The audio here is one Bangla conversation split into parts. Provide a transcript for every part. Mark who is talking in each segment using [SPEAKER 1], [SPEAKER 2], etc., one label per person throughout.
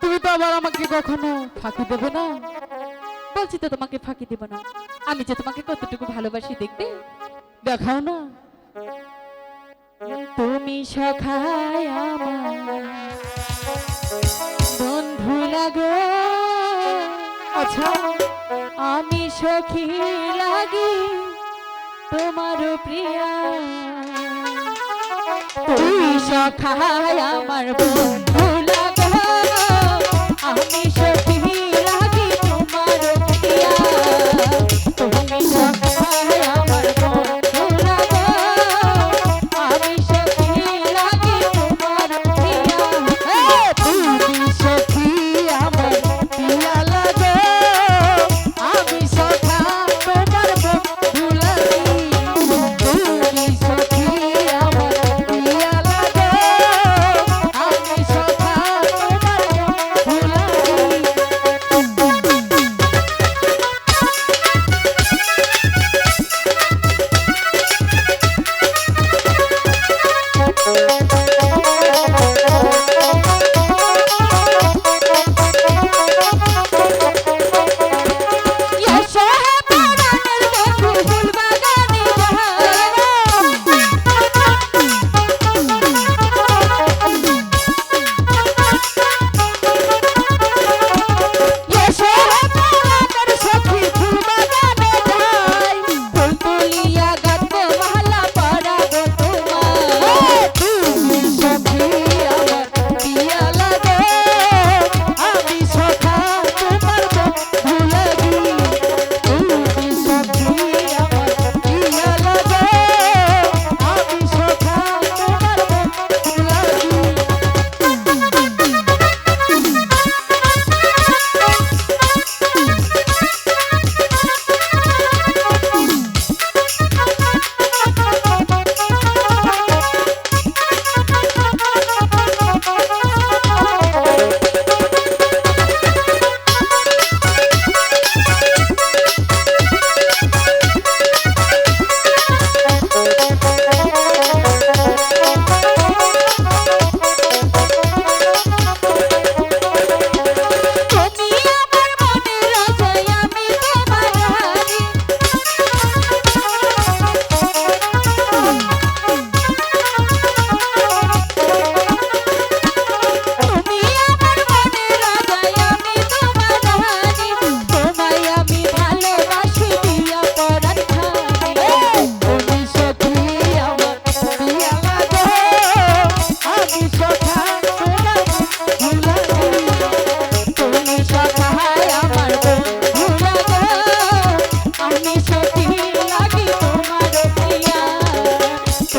[SPEAKER 1] তুমি
[SPEAKER 2] তো আবার আমাকে কখনো ফাঁকি দেবে না?
[SPEAKER 1] বলছি তো তোমাকে ফাঁকি দেব না। আমি যে তোমাকে কতটুকু ভালোবাসি দেখবে,
[SPEAKER 2] দেখাও না।
[SPEAKER 1] তুমি সখায় আমার বন্ধু লাগো
[SPEAKER 2] আচ্ছা
[SPEAKER 1] আমি সখী লাগি তোমার প্রিয়া। তুমি সখায় আমার বন্ধু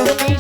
[SPEAKER 1] Thank you.